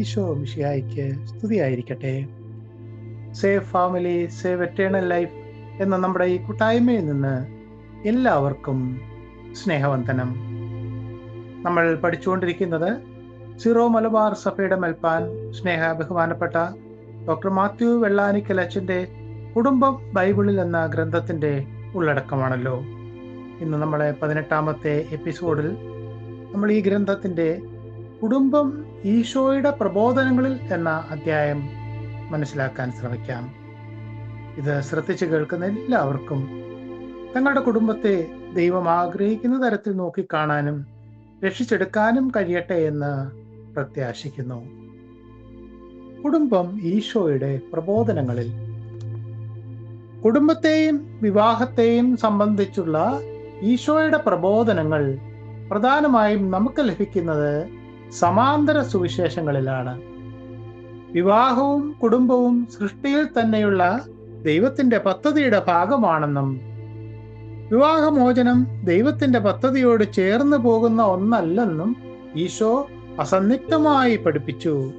ഈശോ മിഷിയായിക്ക് സ്തുതിയായിരിക്കട്ടെ. Save family save eternal life എന്ന നമ്മുടെ ഈ കൂട്ടായ്മയിൽ നിന്ന് എല്ലാവർക്കും സ്നേഹവന്ദനം. നമ്മൾ പഠിച്ചുകൊണ്ടിരിക്കുന്നത് സിറോ മലബാർ സഭയുടെ മെൽപ്പാൻ സ്നേഹ ബഹുമാനപ്പെട്ട ഡോക്ടർ മാത്യു വെള്ളാനിക്കലച്ചന്റെ കുടുംബം ബൈബിളിൽ എന്ന ഗ്രന്ഥത്തിന്റെ ഉള്ളടക്കമാണല്ലോ. ഇന്ന് നമ്മളെ പതിനെട്ടാമത്തെ എപ്പിസോഡിൽ നമ്മൾ ഈ ഗ്രന്ഥത്തിന്റെ കുടുംബം ഈശോയുടെ പ്രബോധനങ്ങളിൽ എന്ന അധ്യായം മനസ്സിലാക്കാൻ ശ്രമിക്കാം. ഇത് ശ്രദ്ധിച്ചു കേൾക്കുന്ന എല്ലാവർക്കും തങ്ങളുടെ കുടുംബത്തെ ദൈവം ആഗ്രഹിക്കുന്ന തരത്തിൽ നോക്കിക്കാണാനും രക്ഷിച്ചെടുക്കാനും കഴിയട്ടെ എന്ന് പ്രത്യാശിക്കുന്നു. കുടുംബം ഈശോയുടെ പ്രബോധനങ്ങളിൽ. കുടുംബത്തെയും വിവാഹത്തെയും സംബന്ധിച്ചുള്ള ഈശോയുടെ പ്രബോധനങ്ങൾ പ്രധാനമായും നമുക്ക് ലഭിക്കുന്നത് സമാന്തര സുവിശേഷങ്ങളിലാണ്. വിവാഹവും കുടുംബവും സൃഷ്ടിയിൽ തന്നെയുള്ള ദൈവത്തിന്റെ പദ്ധതിയുടെ ഭാഗമാണെന്നും വിവാഹമോചനം ദൈവത്തിന്റെ പദ്ധതിയോട് ചേർന്ന് പോകുന്ന ഒന്നല്ലെന്നും ഈശോ അസന്നിഗ്ധമായി പഠിപ്പിച്ചു.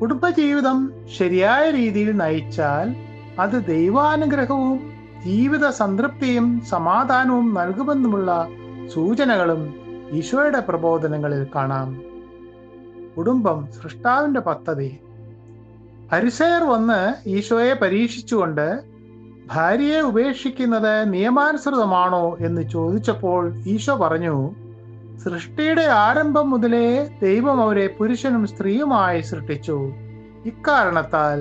കുടുംബജീവിതം ശരിയായ രീതിയിൽ നയിച്ചാൽ അത് ദൈവാനുഗ്രഹവും ജീവിത സംതൃപ്തിയും സമാധാനവും നൽകുമെന്നുമുള്ള സൂചനകളും ഈശോയുടെ പ്രബോധനങ്ങളിൽ കാണാം. കുടുംബം സൃഷ്ടാവിന്റെ പദ്ധതി. ഹരിസയർ വന്ന് ഈശോയെ പരീക്ഷിച്ചുകൊണ്ട് ഭാര്യയെ ഉപേക്ഷിക്കുന്നത് നിയമാനുസൃതമാണോ എന്ന് ചോദിച്ചപ്പോൾ ഈശോ പറഞ്ഞു സൃഷ്ടിയുടെ ആരംഭം മുതലേ ദൈവം അവരെ പുരുഷനും സ്ത്രീയുമായി സൃഷ്ടിച്ചു. ഇക്കാരണത്താൽ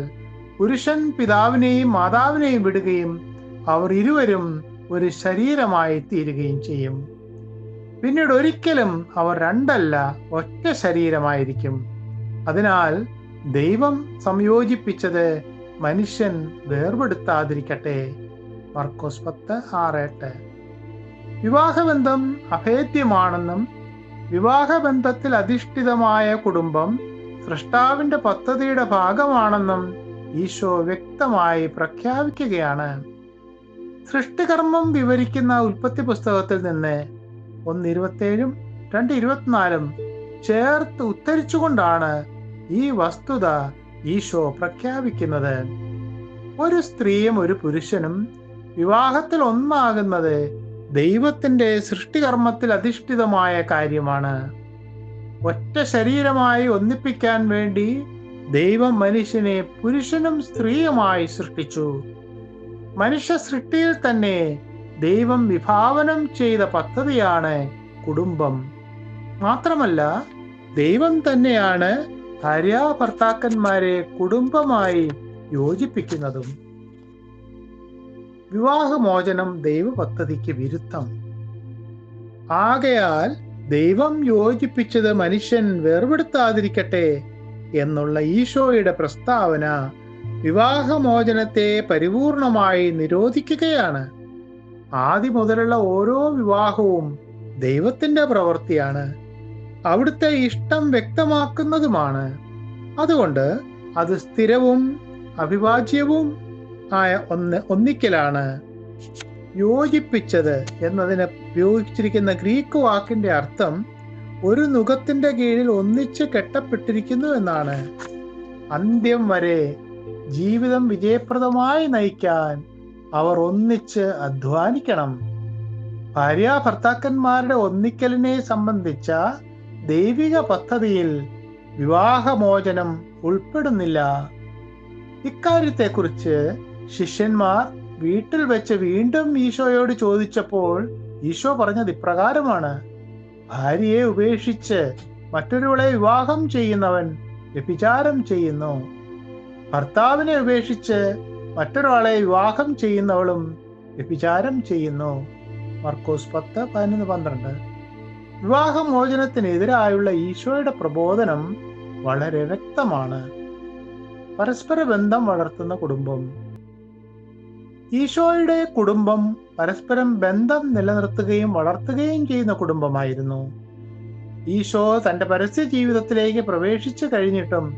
പുരുഷൻ പിതാവിനെയും മാതാവിനെയും വിടുകയും അവർ ഇരുവരും ഒരു ശരീരമായി തീരുകയും ചെയ്യും. പിന്നീട് ഒരിക്കലും അവർ രണ്ടല്ല ഒറ്റ ശരീരമായിരിക്കും. അതിനാൽ ദൈവം സംയോജിപ്പിച്ചത് മനുഷ്യൻ വേർപെടുത്താതിരിക്കട്ടെ. മർക്കോസ് പത്ത് ആറ് എട്ട്. വിവാഹബന്ധം അഭേദ്യമാണെന്നും വിവാഹബന്ധത്തിൽ അധിഷ്ഠിതമായ കുടുംബം സൃഷ്ടാവിന്റെ പദ്ധതിയുടെ ഭാഗമാണെന്നും ഈശോ വ്യക്തമായി പ്രഖ്യാപിക്കുകയാണ്. സൃഷ്ടികർമ്മം വിവരിക്കുന്ന ഉൽപ്പത്തി പുസ്തകത്തിൽ നിന്ന് ഒന്ന് ഇരുപത്തേഴും രണ്ട് ഇരുപത്തിനാലും ചേർത്ത് ഉത്തരിച്ചുകൊണ്ടാണ് ഈ വസ്തുത ഈശോ പ്രഖ്യാപിക്കുന്നത്. ഒരു സ്ത്രീയും ഒരു പുരുഷനും വിവാഹത്തിൽ ഒന്നാകുന്നത് ദൈവത്തിന്റെ സൃഷ്ടികർമ്മത്തിൽ അധിഷ്ഠിതമായ കാര്യമാണ്. ഒറ്റ ശരീരമായി ഒന്നിപ്പിക്കാൻ വേണ്ടി ദൈവം മനുഷ്യനെ പുരുഷനും സ്ത്രീയുമായി സൃഷ്ടിച്ചു. മനുഷ്യ സൃഷ്ടിയിൽ തന്നെ ദൈവം വിഭാവനം ചെയ്ത പദ്ധതിയാണ് കുടുംബം. മാത്രമല്ല ദൈവം തന്നെയാണ് ഭാര്യ ഭർത്താക്കന്മാരെ കുടുംബമായി യോജിപ്പിക്കുന്നതും. വിവാഹമോചനം ദൈവ പദ്ധതിക്ക് വിരുദ്ധം. ആകയാൽ ദൈവം യോജിപ്പിച്ചത് മനുഷ്യൻ വേർപെടുത്താതിരിക്കട്ടെ എന്നുള്ള ഈശോയുടെ പ്രസ്താവന വിവാഹമോചനത്തെ പരിപൂർണമായി നിരോധിക്കുകയാണ്. ആദ്യം മുതലുള്ള ഓരോ വിവാഹവും ദൈവത്തിന്റെ പ്രവൃത്തിയാണ്. അവിടുത്തെ ഇഷ്ടം വ്യക്തമാക്കുന്നതുമാണ്. അതുകൊണ്ട് അത് സ്ഥിരവും അവിഭാജ്യവും ആയ ഒന്ന് ഒന്നിക്കലാണ് യോജിപ്പിച്ചത് എന്നതിന് ഉപയോഗിച്ചിരിക്കുന്ന ഗ്രീക്ക് വാക്കിന്റെ അർത്ഥം ഒരു നുഖത്തിന്റെ കീഴിൽ ഒന്നിച്ച് കെട്ടപ്പെട്ടിരിക്കുന്നു എന്നാണ്. അന്ത്യം വരെ ജീവിതം വിജയപ്രദമായി നയിക്കാൻ അവർ ഒന്നിച്ച് അധ്വാനിക്കണം. ഭാര്യ ഭർത്താക്കന്മാരുടെ ഒന്നിക്കലിനെ സംബന്ധിച്ച ദൈവിക പദ്ധതിയിൽ വിവാഹമോചനം ഉൾപ്പെടുന്നില്ല. ഇക്കാര്യത്തെക്കുറിച്ച് ശിഷ്യന്മാർ വീട്ടിൽ വെച്ച് വീണ്ടും ഈശോയോട് ചോദിച്ചപ്പോൾ ഈശോ പറഞ്ഞത് ഇപ്രകാരമാണ്. ഭാര്യയെ ഉപേക്ഷിച്ച് മറ്റൊരുവളെ വിവാഹം ചെയ്യുന്നവൻ വ്യഭിചാരം ചെയ്യുന്നു. ഭർത്താവിനെ ഉപേക്ഷിച്ച് മറ്റൊരാളെ വിവാഹം ചെയ്യുന്നവളും വ്യഭിചാരം ചെയ്യുന്നു. മർക്കോസ് പത്ത് പതിനൊന്ന് പന്ത്രണ്ട്. വിവാഹമോചനത്തിനെതിരായുള്ള ഈശോയുടെ പ്രബോധനം വളരെ വ്യക്തമാണ്. പരസ്പര ബന്ധം വളർത്തുന്ന കുടുംബം. ഈശോയുടെ കുടുംബം പരസ്പരം ബന്ധം നിലനിർത്തുകയും വളർത്തുകയും ചെയ്യുന്ന കുടുംബമായിരുന്നു. ഈശോ തന്റെ പരസ്യ ജീവിതത്തിലേക്ക് പ്രവേശിച്ചു കഴിഞ്ഞിട്ടും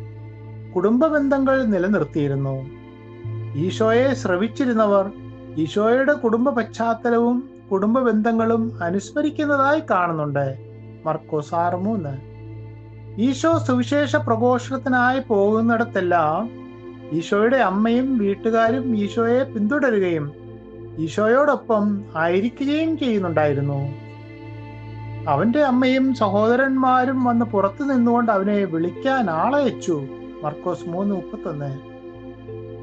കുടുംബ ബന്ധങ്ങൾ നിലനിർത്തിയിരുന്നു. ഈശോയെ ശ്രവിച്ചിരുന്നവർ ഈശോയുടെ കുടുംബ പശ്ചാത്തലവും കുടുംബ ബന്ധങ്ങളും അനുസ്മരിക്കുന്നതായി കാണുന്നുണ്ട്. മർക്കോസ് ആറ് മൂന്ന്. ഈശോ സുവിശേഷ പ്രഘോഷണത്തിനായി പോകുന്നിടത്തെല്ലാം ഈശോയുടെ അമ്മയും വീട്ടുകാരും ഈശോയെ പിന്തുടരുകയും ഈശോയോടൊപ്പം ആയിരിക്കുകയും ചെയ്യുന്നുണ്ടായിരുന്നു. അവന്റെ അമ്മയും സഹോദരന്മാരും വന്ന് പുറത്തു നിന്നുകൊണ്ട് അവനെ വിളിക്കാൻ ആളയച്ചു. മർക്കോസ് മൂന്ന് മുപ്പത്തൊന്ന്.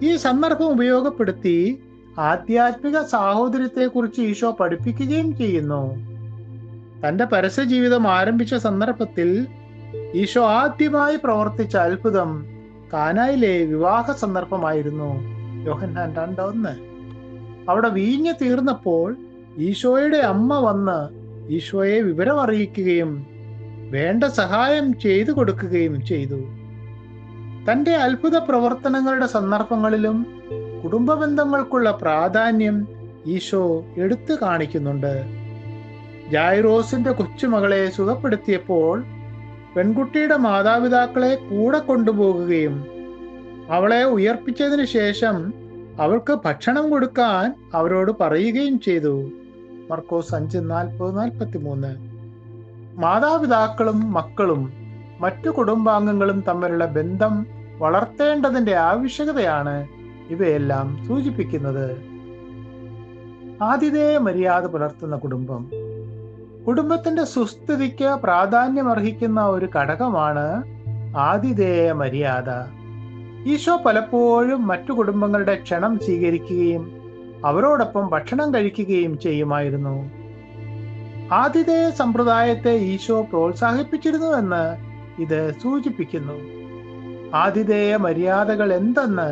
ഈ സന്ദർഭം ഉപയോഗപ്പെടുത്തി ആധ്യാത്മിക സാഹോദര്യത്തെക്കുറിച്ച് ഈശോ പഠിപ്പിക്കുകയും ചെയ്യുന്നു. തന്റെ പരസ്യ ജീവിതം ആരംഭിച്ച സന്ദർഭത്തിൽ ഈശോ ആദ്യമായി പ്രവർത്തിച്ച അത്ഭുതം കാനായിലെ വിവാഹ സന്ദർഭമായിരുന്നു. യോഹന്നാൻ രണ്ട് ഒന്ന് അവിടെ വീഞ്ഞ് തീർന്നപ്പോൾ ഈശോയുടെ അമ്മ വന്ന് ഈശോയെ വിവരം അറിയിക്കുകയും വേണ്ട സഹായം ചെയ്തു കൊടുക്കുകയും ചെയ്തു. തന്റെ അത്ഭുത പ്രവർത്തനങ്ങളുടെ സന്ദർഭങ്ങളിലും കുടുംബ ബന്ധങ്ങൾക്കുള്ള പ്രാധാന്യം ഈശോ എടുത്തു കാണിക്കുന്നുണ്ട്. ജായ്റോസിന്റെ കൊച്ചുമകളെ സുഖപ്പെടുത്തിയപ്പോൾ പെൺകുട്ടിയുടെ മാതാപിതാക്കളെ കൂടെ കൊണ്ടുപോകുകയും അവളെ ഉയർപ്പിച്ചതിന് ശേഷം അവൾക്ക് ഭക്ഷണം കൊടുക്കാൻ അവരോട് പറയുകയും ചെയ്തു. മർക്കോസ് അഞ്ച് നാൽപ്പത് നാൽപ്പത്തി മൂന്ന് മാതാപിതാക്കളും മക്കളും മറ്റു കുടുംബാംഗങ്ങളും തമ്മിലുള്ള ബന്ധം വളർത്തേണ്ടതിന്റെ ആവശ്യകതയാണ് ഇവയെല്ലാം സൂചിപ്പിക്കുന്നത്. ആതിഥേയ മര്യാദ പുലർത്തുന്ന കുടുംബം. കുടുംബത്തിന്റെ സുസ്ഥിതിക്ക് പ്രാധാന്യമർഹിക്കുന്ന ഒരു ഘടകമാണ് ആതിഥേയ മര്യാദ. ഈശോ പലപ്പോഴും മറ്റു കുടുംബങ്ങളുടെ ക്ഷണം സ്വീകരിക്കുകയും അവരോടൊപ്പം ഭക്ഷണം കഴിക്കുകയും ചെയ്യുമായിരുന്നു. ആതിഥേയ സമ്പ്രദായത്തെ ഈശോ പ്രോത്സാഹിപ്പിച്ചിരുന്നുവെന്ന് ഇത് സൂചിപ്പിക്കുന്നു. ആതിഥേയ മര്യാദകൾ എന്തെന്ന്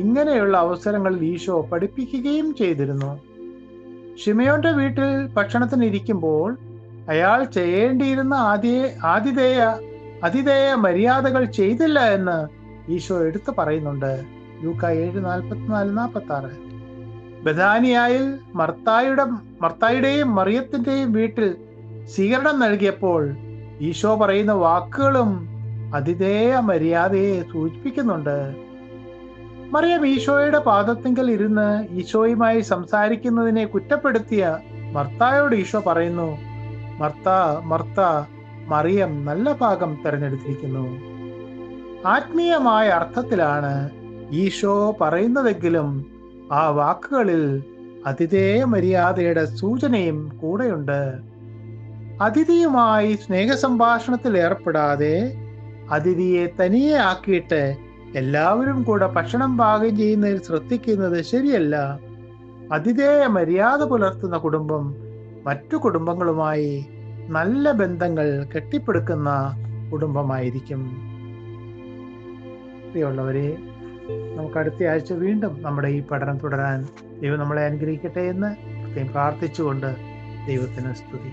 ഇങ്ങനെയുള്ള അവസരങ്ങളിൽ ഈശോ പഠിപ്പിക്കുകയും ചെയ്തിരുന്നു. ഷിമയോന്റെ വീട്ടിൽ ഭക്ഷണത്തിനിരിക്കുമ്പോൾ അയാൾ ചെയ്യേണ്ടിയിരുന്ന ആദ്യ ആതിഥേയ അതിഥേയ മര്യാദകൾ ചെയ്തില്ല എന്ന് ഈശോ എടുത്തു പറയുന്നുണ്ട്. ലൂക്ക ഏഴ് നാൽപ്പത്തിനാല് നാൽപ്പത്തി ആറ് ബദാനിയായിൽ മർത്തായുടെ മർത്തായുടെയും മറിയത്തിന്റെയും വീട്ടിൽ സ്വീകരണം നൽകിയപ്പോൾ ഈശോ പറയുന്ന വാക്കുകളും അതിഥേയ മര്യാദയെ സൂചിപ്പിക്കുന്നുണ്ട്. മറിയം ഈശോയുടെ പാദത്തിങ്കൽ ഇരുന്ന് ഈശോയുമായി സംസാരിക്കുന്നതിനെ കുറ്റപ്പെടുത്തിയ മർത്തായോട് ഈശോ പറയുന്നു മർത്ത മർത്ത മറിയം നല്ല ഭാഗം തിരഞ്ഞെടുത്തിരിക്കുന്നു. ആത്മീയമായ അർത്ഥത്തിലാണ് ഈശോ പറയുന്നതെങ്കിലും ആ വാക്കുകളിൽ അതിഥേയ മര്യാദയുടെ സൂചനയും കൂടെയുണ്ട്. അതിഥിയുമായി സ്നേഹസംഭാഷണത്തിൽ ഏർപ്പെടാതെ അതിഥിയെ തനിയെ ആക്കിയിട്ട് എല്ലാവരും കൂടെ ഭക്ഷണം പാകം ചെയ്യുന്നതിൽ ശ്രദ്ധിക്കുന്നത് ശരിയല്ല. അതിഥേയ മര്യാദ പുലർത്തുന്ന കുടുംബം മറ്റു കുടുംബങ്ങളുമായി നല്ല ബന്ധങ്ങൾ കെട്ടിപ്പടുക്കുന്ന കുടുംബമായിരിക്കും. പ്രിയമുള്ളവരെ നമുക്ക് അടുത്ത ആഴ്ച വീണ്ടും നമ്മുടെ ഈ പഠനം തുടരാൻ ദൈവം നമ്മളെ അനുഗ്രഹിക്കട്ടെ എന്ന് പ്രത്യേകം പ്രാർത്ഥിച്ചുകൊണ്ട് ദൈവത്തിന് സ്തുതി.